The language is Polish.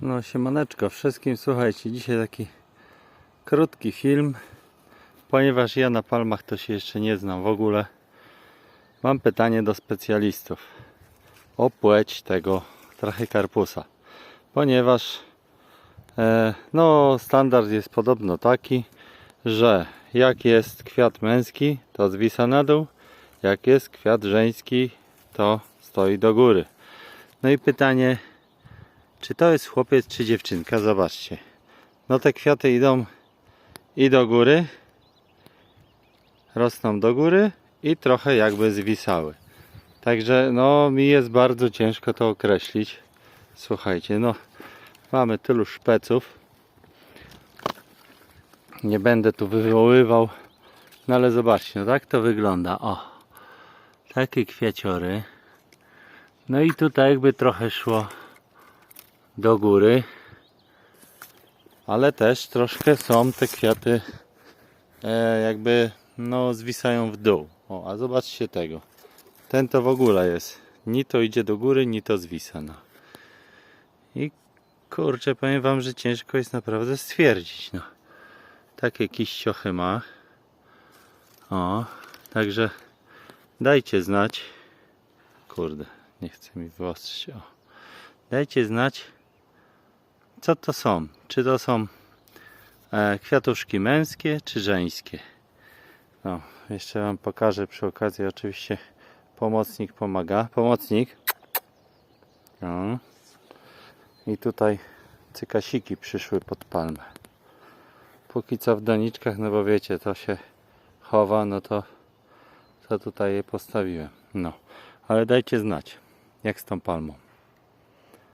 No siemaneczko wszystkim, słuchajcie, dzisiaj taki krótki film, ponieważ ja na palmach to się jeszcze nie znam w ogóle. Mam pytanie do specjalistów o płeć tego trachykarpusa, ponieważ e, no standard jest podobno taki, że jak jest kwiat męski, to zwisa na dół, jak jest kwiat żeński, to stoi do góry. No i pytanie, czy to jest chłopiec czy dziewczynka? Zobaczcie. No te kwiaty idą i do góry. Rosną do góry i trochę jakby zwisały. Także no mi jest bardzo ciężko to określić. Słuchajcie, no mamy tylu szpeców. Nie będę tu wywoływał. No ale zobaczcie, no tak to wygląda. O. Takie kwiaciory. No i tutaj jakby trochę szło do góry. Ale też troszkę są te kwiaty e, jakby no zwisają w dół. O, a zobaczcie tego. Ten to w ogóle jest. Ni to idzie do góry, ni to zwisa. No. I kurczę, powiem wam, że ciężko jest naprawdę stwierdzić. No. Takie kiściochy ma. O, także dajcie znać. Kurde, nie chcę mi wyostrzyć. O. Dajcie znać, co to są. Czy to są e, kwiatuszki męskie, czy żeńskie. No, jeszcze Wam pokażę przy okazji. Oczywiście pomocnik pomaga. Pomocnik. No. I tutaj cykasiki przyszły pod palmę. Póki co w doniczkach, no bo wiecie, to się chowa, no to, to tutaj je postawiłem. No, ale dajcie znać, jak z tą palmą.